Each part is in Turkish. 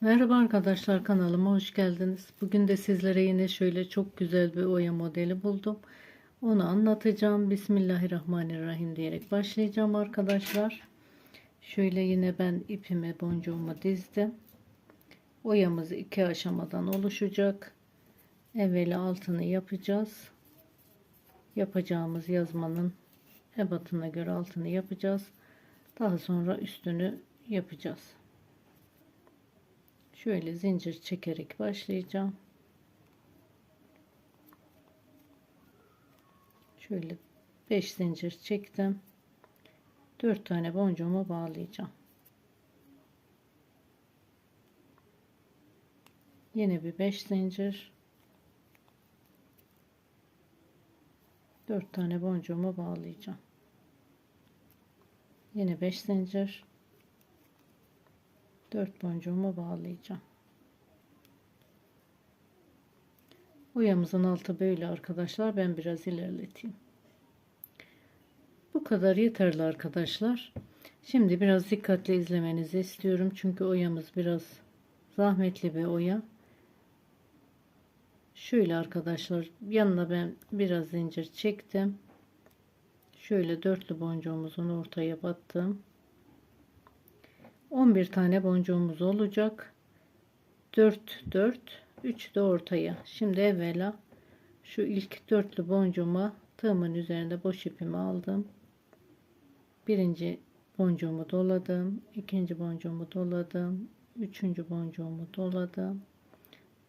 Merhaba arkadaşlar kanalıma hoş geldiniz. Bugün de sizlere yine şöyle çok güzel bir oya modeli buldum. Onu anlatacağım. Bismillahirrahmanirrahim diyerek başlayacağım arkadaşlar. Şöyle yine ben ipimi boncuğumu dizdim. Oyamız iki aşamadan oluşacak. Evvela altını yapacağız. Yapacağımız yazmanın ebatına göre altını yapacağız. Daha sonra üstünü yapacağız. Şöyle zincir çekerek başlayacağım. Şöyle 5 zincir çektim. 4 tane boncuğumu bağlayacağım. Yine bir 5 zincir. 4 tane boncuğumu bağlayacağım. Yine 5 zincir. 4 boncuğumu bağlayacağım. Uyamızın altı böyle arkadaşlar. Ben biraz ilerleteyim. Bu kadar yeterli arkadaşlar. Şimdi biraz dikkatli izlemenizi istiyorum. Çünkü oyamız biraz zahmetli bir oya. Şöyle arkadaşlar yanına ben biraz zincir çektim. Şöyle dörtlü boncuğumuzun ortaya battım. 11 tane boncuğumuz olacak. 4 4 3 de ortaya. Şimdi evvela şu ilk dörtlü boncuğuma tığımın üzerinde boş ipimi aldım. Birinci boncuğumu doladım. ikinci boncuğumu doladım. Üçüncü boncuğumu doladım.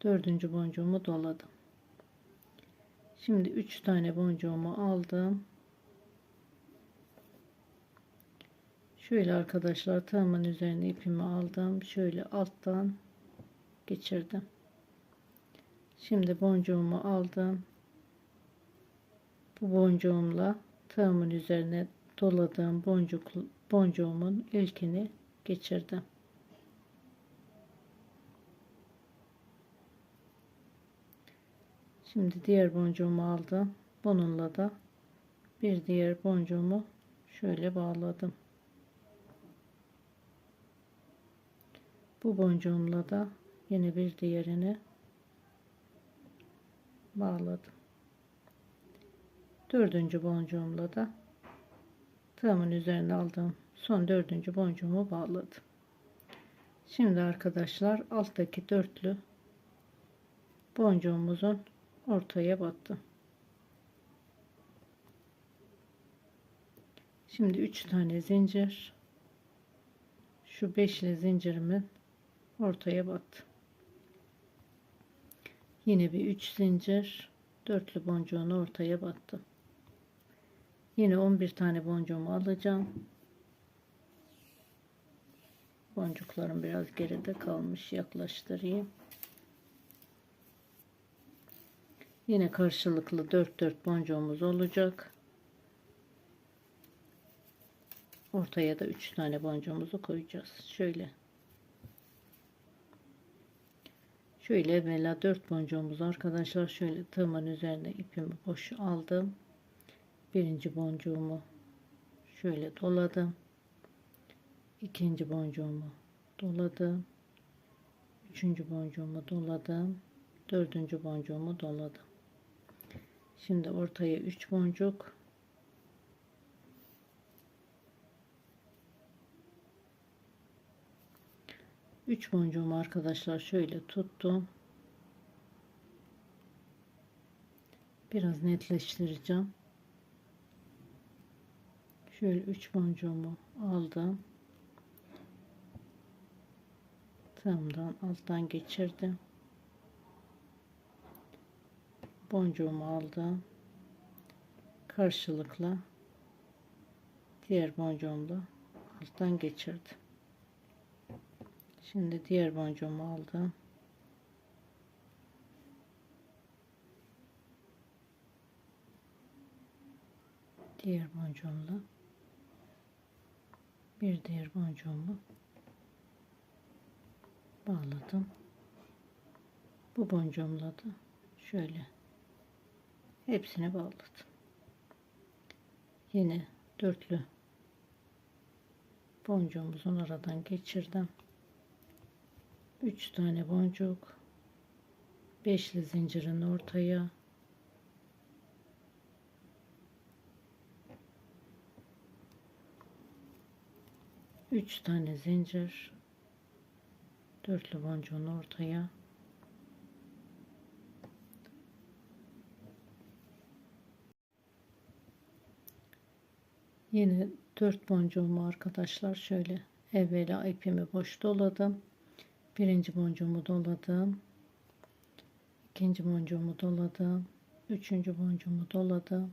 Dördüncü boncuğumu doladım. Şimdi üç tane boncuğumu aldım. Şöyle arkadaşlar tığımın üzerine ipimi aldım. Şöyle alttan geçirdim. Şimdi boncuğumu aldım. Bu boncuğumla tığımın üzerine doladığım boncuk boncuğumun ilkini geçirdim. Şimdi diğer boncuğumu aldım. Bununla da bir diğer boncuğumu şöyle bağladım. Bu boncuğumla da yine bir diğerini bağladım. Dördüncü boncuğumla da tığımın üzerine aldığım son dördüncü boncuğumu bağladım. Şimdi arkadaşlar alttaki dörtlü boncuğumuzun ortaya battı. Şimdi üç tane zincir şu beşli zincirimin ortaya battı. Yine bir 3 zincir dörtlü boncuğunu ortaya battım. Yine 11 tane boncuğumu alacağım. Boncuklarım biraz geride kalmış. Yaklaştırayım. Yine karşılıklı 4 4 boncuğumuz olacak. Ortaya da 3 tane boncuğumuzu koyacağız. Şöyle Şöyle evvela 4 boncuğumuz arkadaşlar şöyle tığımın üzerine ipimi boş aldım. Birinci boncuğumu şöyle doladım. ikinci boncuğumu doladım. Üçüncü boncuğumu doladım. Dördüncü boncuğumu doladım. Şimdi ortaya 3 boncuk 3 boncuğumu arkadaşlar şöyle tuttum. Biraz netleştireceğim. Şöyle 3 boncuğumu aldım. Tığımdan alttan geçirdim. Boncuğumu aldım. Karşılıklı diğer boncuğumla alttan geçirdim. Şimdi diğer boncuğumu aldım. Diğer boncuğumla bir diğer boncuğumu bağladım. Bu boncuğumla da şöyle hepsini bağladım. Yine dörtlü boncuğumuzun aradan geçirdim. 3 tane boncuk. Beşli zincirin ortaya. Üç tane zincir. Dörtlü boncuğun ortaya. Yine dört boncuğumu arkadaşlar şöyle evvela ipimi boş doladım. Birinci boncuğumu doladım. ikinci boncuğumu doladım. Üçüncü boncuğumu doladım.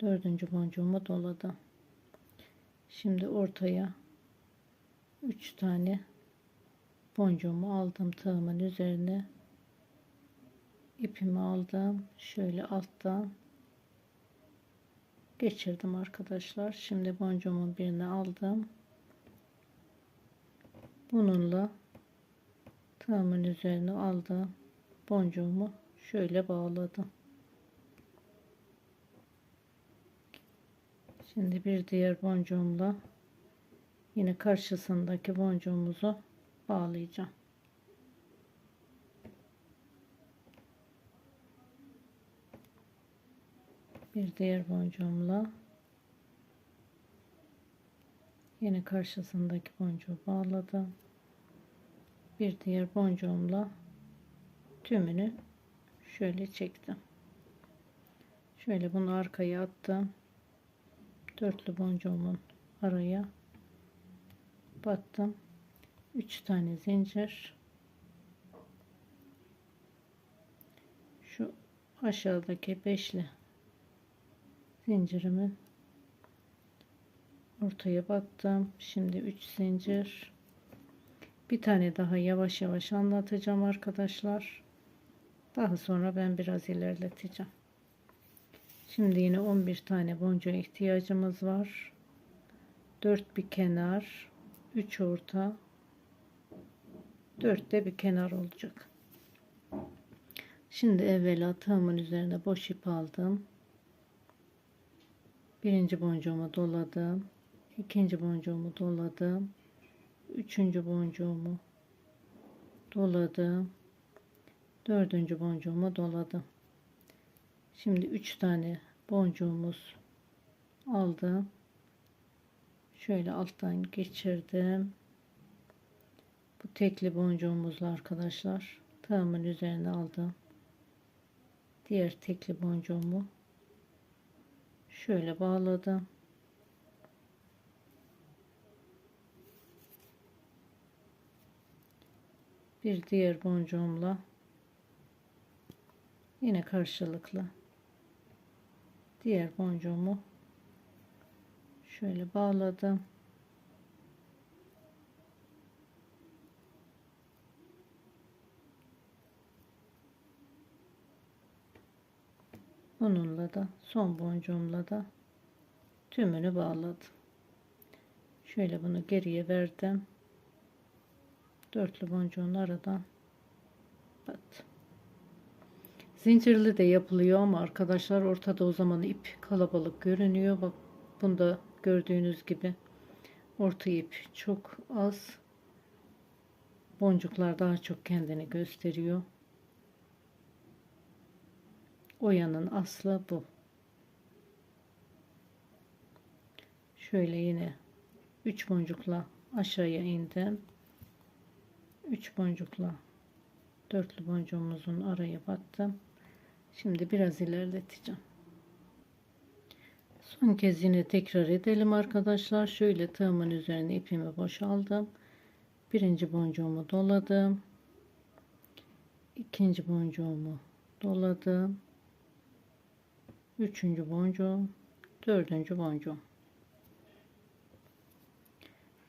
Dördüncü boncuğumu doladım. Şimdi ortaya üç tane boncuğumu aldım tığımın üzerine ipimi aldım şöyle alttan geçirdim arkadaşlar şimdi boncuğumun birini aldım bununla tığımın üzerine aldım boncuğumu şöyle bağladım. Şimdi bir diğer boncuğumla yine karşısındaki boncuğumuzu bağlayacağım. Bir diğer boncuğumla yine karşısındaki boncuğu bağladım bir diğer boncuğumla tümünü şöyle çektim. Şöyle bunu arkaya attım. Dörtlü boncuğumun araya battım. 3 tane zincir. Şu aşağıdaki beşli zincirimin ortaya battım şimdi 3 zincir bir tane daha yavaş yavaş anlatacağım arkadaşlar. Daha sonra ben biraz ilerleteceğim. Şimdi yine 11 tane boncuğa ihtiyacımız var. 4 bir kenar 3 orta 4 de bir kenar olacak. Şimdi evvela tığımın üzerine boş ip aldım. Birinci boncuğumu doladım. İkinci boncuğumu doladım üçüncü boncuğumu doladım. Dördüncü boncuğumu doladım. Şimdi üç tane boncuğumuz aldım şöyle alttan geçirdim. Bu tekli boncuğumuzla arkadaşlar tığımın üzerine aldım. Diğer tekli boncuğumu şöyle bağladım bir diğer boncuğumla yine karşılıklı diğer boncuğumu şöyle bağladım. Bununla da son boncuğumla da tümünü bağladım. Şöyle bunu geriye verdim dörtlü boncuğun aradan bat zincirli de yapılıyor ama arkadaşlar ortada o zaman ip kalabalık görünüyor. Bak bunda gördüğünüz gibi orta ip çok az. Boncuklar daha çok kendini gösteriyor. Oyanın aslı bu. Şöyle yine 3 boncukla aşağıya indim 3 boncukla dörtlü boncuğumuzun araya battım. Şimdi biraz ilerleteceğim. Son kez yine tekrar edelim arkadaşlar. Şöyle tığımın üzerine ipimi boşaldım. Birinci boncuğumu doladım. İkinci boncuğumu doladım. Üçüncü boncuğum dördüncü boncuğum.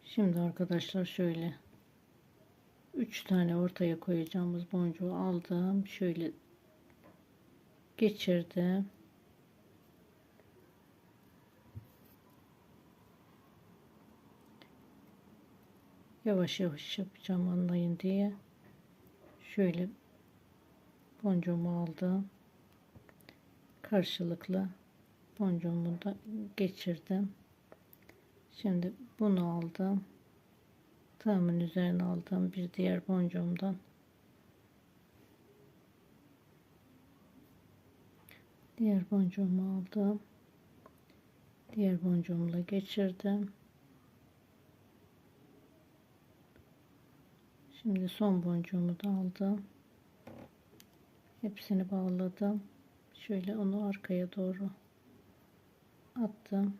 Şimdi arkadaşlar şöyle 3 tane ortaya koyacağımız boncuğu aldım. Şöyle geçirdim. Yavaş yavaş yapacağım anlayın diye. Şöyle boncuğumu aldım. Karşılıklı boncuğumu da geçirdim. Şimdi bunu aldım tığımın üzerine aldığım bir diğer boncuğumdan. Diğer boncuğumu aldım. Diğer boncuğumla geçirdim. Şimdi son boncuğumu da aldım. Hepsini bağladım. Şöyle onu arkaya doğru attım.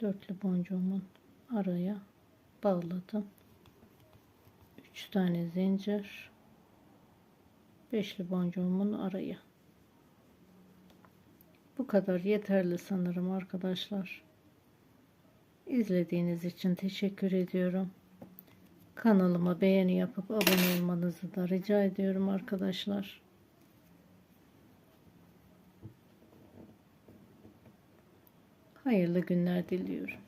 Dörtlü boncuğumun araya bağladım. 3 tane zincir. Beşli boncuğumun araya bu kadar yeterli sanırım arkadaşlar. İzlediğiniz için teşekkür ediyorum. Kanalıma beğeni yapıp abone olmanızı da rica ediyorum arkadaşlar. Hayırlı günler diliyorum